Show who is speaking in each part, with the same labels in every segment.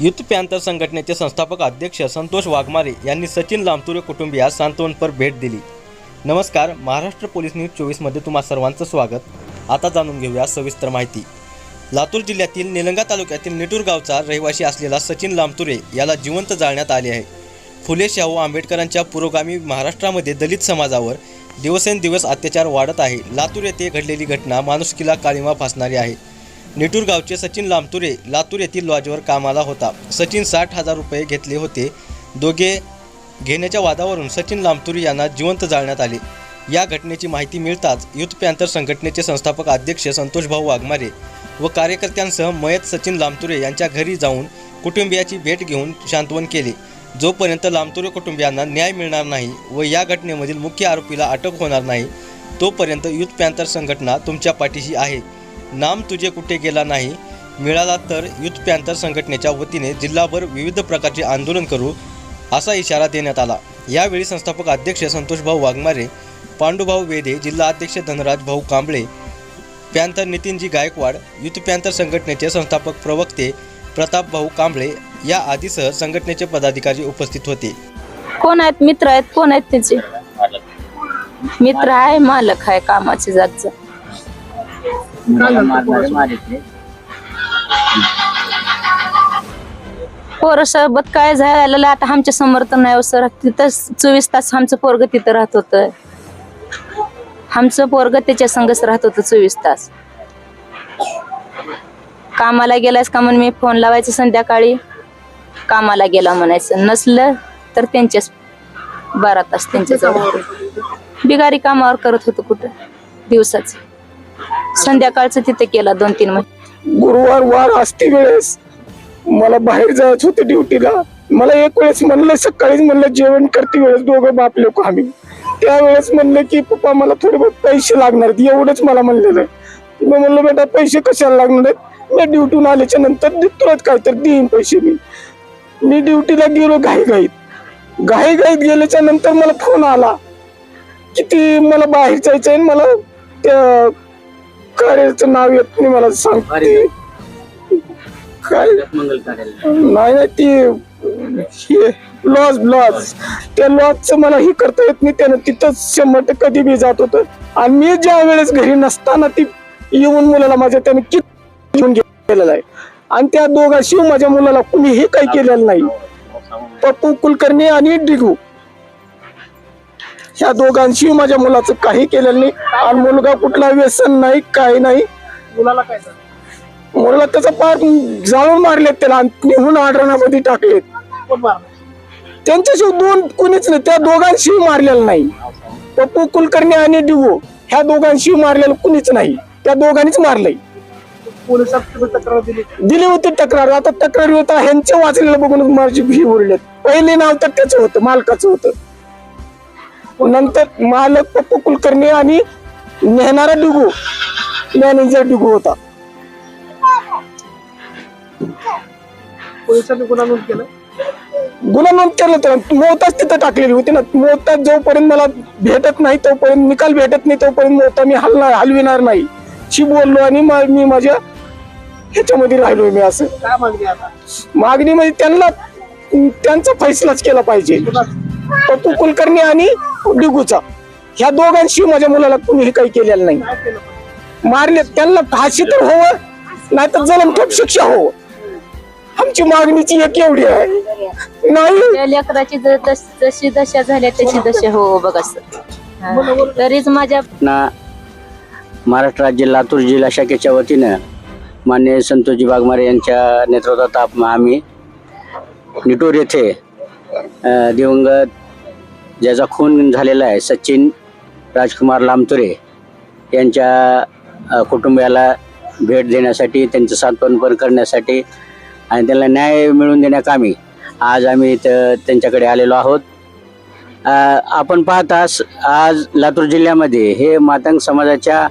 Speaker 1: Youth panther संघटनेचे संस्थापक अध्यक्ष संतोष वाघमारे यांनी सचिन लांबतुरे कुटुंबियास सांत्वनपर भेट दिली. नमस्कार महाराष्ट्र पोलीस न्यूज चोवीसमध्ये तुम्हा सर्वांचं स्वागत. आता जाणून घेऊया सविस्तर माहिती. लातूर जिल्ह्यातील निलंगा तालुक्यातील निटूर गावचा रहिवासी असलेला सचिन लांबतुरे याला जिवंत जाळण्यात आले आहे. फुले शाहू आंबेडकरांच्या पुरोगामी महाराष्ट्रामध्ये दलित समाजावर दिवसेंदिवस अत्याचार वाढत आहे. लातूर येथे घडलेली घटना माणुसकीला काळिमा फासणारी आहे. निटूर गावचे सचिन लामतुरे लातूर येथील लॉजवर कामाला होता. सचिन साठ हजार रुपये घेतले होते. दोघे घेण्याच्या वादावरून सचिन लामतुरे यांना जिवंत जाळण्यात आले. या घटनेची माहिती मिळताच युथ पॅन्थर संघटनेचे संस्थापक अध्यक्ष संतोषभाऊ वाघमारे व कार्यकर्त्यांसह मयत सचिन लामतुरे यांच्या घरी जाऊन कुटुंबियाची भेट घेऊन शांतवन केले. जोपर्यंत लामतुरे कुटुंबियांना न्याय मिळणार नाही व या घटनेमधील मुख्य आरोपीला अटक होणार नाही तोपर्यंत युथ पॅन्थर संघटना तुमच्या पाठीशी आहे. नाम तुझे कुठे गेला नाही मिळाला तर युथ पॅन्थर संघटनेच्या वतीने जिल्हाभर विविध प्रकारचे आंदोलन करू असा इशारा देण्यात आला. यावेळी संस्थापक अध्यक्ष संतोषभाऊ वाघमारे पांडुभाऊ वेदे जिल्हा अध्यक्ष Dhanraj Bhau Kamble panther Nitinji Gaikwad youth panther संघटनेचे संस्थापक प्रवक्ते प्रताप भाऊ कांबळे या आधीसह संघटनेचे पदाधिकारी उपस्थित होते.
Speaker 2: कोण आहेत? मित्र आहेत? कोण आहेत त्याचे मित्र आहे मालक आहे कामाचे पोरं? सोबत काय झालेलं आता आमच्यासमोर तर नाही हो सर. तिथं चोवीस तास आमचं पोरग तिथं राहत होत. आमचं पोरग त्याच्या संगच राहत होतं चोवीस तास. कामाला गेलास का म्हणून मी फोन लावायचं संध्याकाळी? कामाला गेला म्हणायचं. नसलं तर त्यांच्याच बारा तास त्यांच्या जवळ बिगारी कामावर करत होतो कुठं? दिवसाच. संध्याकाळचं तिथे केला दोन तीन महिने.
Speaker 3: गुरुवार वार असते वेळेस. मला बाहेर जायचं होतं ड्युटीला. मला एक वेळेस म्हणलं सकाळीच म्हणलं जेवण करते वेळेस दोघं बाप लोक आम्ही. त्यावेळेस म्हणलं की पप्पा मला थोडे बहुत पैसे लागणार आहेत. एवढंच मला म्हणलेलं मी म्हणलं बेटा पैसे कशाला लागणार आहेत? मी ड्युटीहून आल्याच्यानंतर तुलाच काय तर देईन पैसे मी. मी ड्युटीला गेलो घाईघाईत. घाईघाईत गेल्याच्यानंतर मला फोन आला किती मला बाहेर जायचं आहे मला त्या कार्याचं नाव येत नाही मला सांगते. काय? नाही नाही ती हे लॉज लॉज त्या लॉजचं मला हे करता येत नाही. त्यानं तिथंच शंभर टक्के कधी बी जात होतं. आणि मी ज्या वेळेस घरी नसताना ती येऊन मुलाला माझ्या त्याने किती घेऊन गेलेला आहे. आणि त्या दोघांशिवाय माझ्या मुलाला कुणीही काही केलेलं नाही. पप्पू कुलकर्णी आणि डिगू. ह्या दोघांशी माझ्या मुलाचं काही केलेलं नाही. आणि मुलगा कुठला व्यसन नाही काही नाही.
Speaker 4: मुलाला काय झालं?
Speaker 3: मुलाला त्याचा पार जाळून मारलेत त्याला आणि निहून आडरणामध्ये टाकलेत.
Speaker 4: कोण मारलं?
Speaker 3: त्यांच्याशिवाय दोन कुणीच नाही. त्या दोघांशी मारलेलं नाही. पप्पू कुलकर्णी आणि डिवो ह्या दोघांशी मारलेलं कुणीच नाही. त्या दोघांनीच मारलंय.
Speaker 4: पोलिसात तुम्ही तक्रार दिली?
Speaker 3: दिली होती तक्रार. आता तक्रारी होता ह्यांच्या वाचलेलं बघून माझी भी उरलेत पहिले नाव तर त्याचं होतं मालकाचं होतं. नंतर मालक पप्पू कुलकर्णी आणि नेहणारा डिगू मॅनेजर डिगू होता.
Speaker 4: पोलिसांनी गुन्हा नोंद केला?
Speaker 3: गुन्हा नोंद केला तर मोहताच तिथं टाकलेली होती ना. मोहताज जोपर्यंत मला भेटत नाही तोपर्यंत निकाल भेटत नाही तोपर्यंत मोहता मी हलणार हलविणार नाही. शी बोललो आणि मा- माझ्या ह्याच्यामध्ये राहिलोय मी असं.
Speaker 4: काय मागणी आता?
Speaker 3: मागणी म्हणजे त्यांना त्यांचा फैसलाच केला पाहिजे. पप्पू कुलकर्णी आणि डिगूचा. ह्या दोघांशी माझ्या मुलाला कुणीही काही केलेलं नाही? मारले त्यांना फाशी तर हवं नाही तर जलमठोप शिक्षा हो आमची मागणीची एक एवढी आहे. नाही.
Speaker 2: लेकराची जशी दशा झाल्या तशी दशा हो बघा सर हा. तरीच माझ्या
Speaker 5: ना महाराष्ट्र राज्य लातूर जिल्हा शाखेच्या वतीनं मान्य संतोषजी वाघमारे यांच्या नेतृत्वात आप- आम्ही निटूर येथे अ, दिवंगत ज्याचा खून झालेला आहे सचिन राजकुमार लामतुरे यांच्या अ, कुटुंबियाला भेट देण्यासाठी त्यांचं सांत्वनपण करण्यासाठी आणि त्यांना न्याय मिळवून देण्याकामी आज आम्ही इथं त्यांच्याकडे आलेलो आहोत. अ, आपण पाहतास आज लातूर जिल्ह्यामध्ये हे मातंग समाजाच्या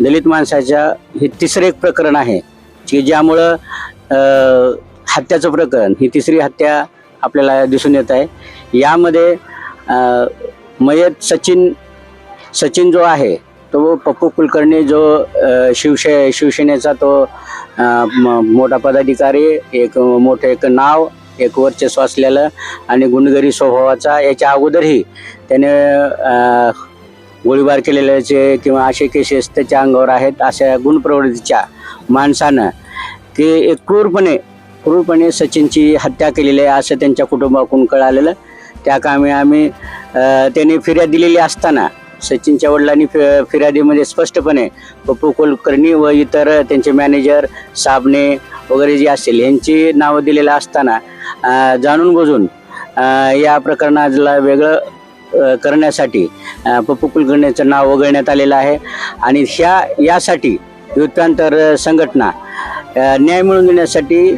Speaker 5: दलित माणसाच्या हे तिसरे एक प्रकरण आहे की ज्यामुळं अ, हत्याचं प्रकरण ही तिसरी हत्या आपल्याला दिसून येत आहे. यामध्ये मयत सचिन सचिन जो आहे तो पप्पू कुलकर्णी जो शिवसे शिवसेनेचा तो म- मोठा पदाधिकारी एक मोठं एक नाव एक वर्चस्व असलेलं आणि गुणगरी स्वभावाचा याच्या अगोदरही त्याने गोळीबार केलेल्याचे किंवा असे केसेस त्याच्या अंगावर आहेत अशा गुणप्रवृत्तीच्या माणसानं की एक क्रूरपणे क्रूरपणे सचिनची हत्या केलेली आहे असं त्यांच्या कुटुंबाकडून कळालेलं. त्या कामी आम्ही त्यांनी फिर्याद दिलेली असताना सचिनच्या वडिलांनी फि- फिर्यादीमध्ये स्पष्टपणे पप्पू कुलकर्णी व इतर त्यांचे मॅनेजर साबणे वगैरे जे असतील यांची नावं दिलेलं असताना जाणून बुजून या प्रकरणाला वेगळं करण्यासाठी पप्पू कुलकर्णीचं नाव वगळण्यात आलेलं आहे. आणि ह्या यासाठी युद्धांतर संघटना न्याय मिळवून देण्यासाठी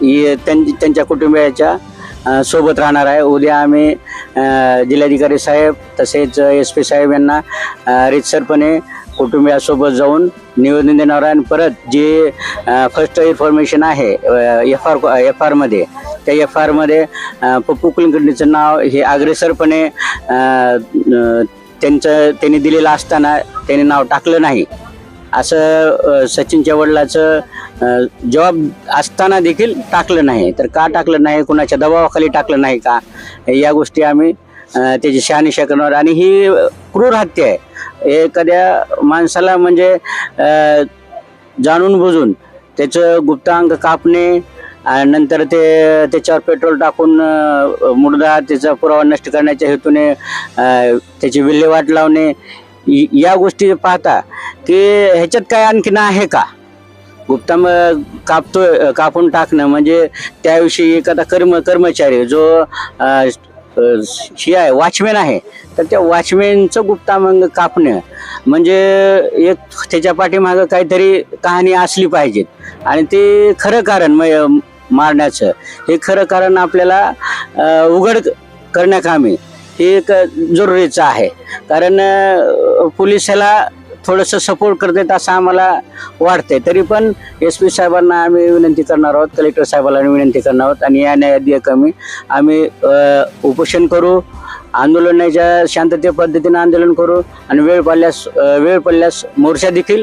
Speaker 5: त्यांच्या कुटुंबियाच्या सोबत राहणार आहे. उद्या आम्ही जिल्हाधिकारी साहेब तसेच एस पी साहेब यांना रितसरपणे कुटुंबियासोबत जाऊन निवेदन देणार आहे. आणि परत जे फर्स्ट इन्फॉर्मेशन आहे एफ आर एफ आरमध्ये त्या एफ आरमध्ये पप्पू कुलकर्णीचं नाव हे अग्रेसरपणे त्यांचं त्यांनी दिलेलं असताना त्यांनी नाव टाकलं नाही. असं सचिनच्या वडिलाचं जॉब असताना देखील टाकलं नाही. तर का टाकलं नाही? कुणाच्या दबावाखाली टाकलं नाही का? या गोष्टी आम्ही त्याची शहानिशा करणार. आणि ही क्रूर हत्या आहे. एखाद्या माणसाला म्हणजे जाणून बुजून त्याचं गुप्तांग कापणे नंतर ते त्याच्यावर पेट्रोल टाकून मुर्दा त्याचा पुरावा नष्ट करण्याच्या हेतूने त्याची विल्हेवाट लावणे या गोष्टी पाहता की ह्याच्यात काय आणखीन आहे का? गुप्ताम कापतोय कापून टाकणं म्हणजे त्याविषयी एखादा कर्म कर्मचारी जो शी आहे वॉचमॅन आहे तर त्या वॉचमॅनचं गुप्तामंग कापणं म्हणजे एक त्याच्या पाठीमागं काहीतरी कहाणी असली पाहिजेत आणि ते खरं कारण म- मारण्याचं. हे खरं कारण आपल्याला उघड करण्याकामी हे एक जरुरीचं आहे. कारण अ, ह्याला थोडंसं सपोर्ट करतात असं आम्हाला वाटतंय. तरी पण एस पी साहेबांना आम्ही विनंती करणार आहोत कलेक्टर साहेबांना विनंती करणार आहोत आणि या न्यायाधिक कमी. आम्ही उपोषण करू आंदोलनाच्या शांतते पद्धतीने आंदोलन करू आणि वेळ पडल्यास वेळ पडल्यास मोर्चा देखील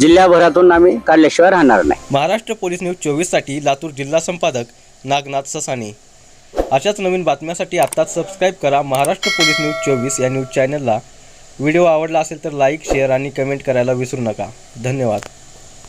Speaker 5: जिल्ह्याभरातून आम्ही काढल्याशिवाय राहणार नाही.
Speaker 1: महाराष्ट्र पोलीस न्यूज चोवीससाठी लातूर जिल्हा संपादक नागनाथ ससाने. अशाच नवीन बातम्यासाठी आत्ताच सबस्क्राईब करा महाराष्ट्र पोलीस न्यूज चोवीस या न्यूज चॅनलला व्हिडिओ आवडला असेल तर लाईक शेअर आणि कमेंट करायला विसरू नका. धन्यवाद.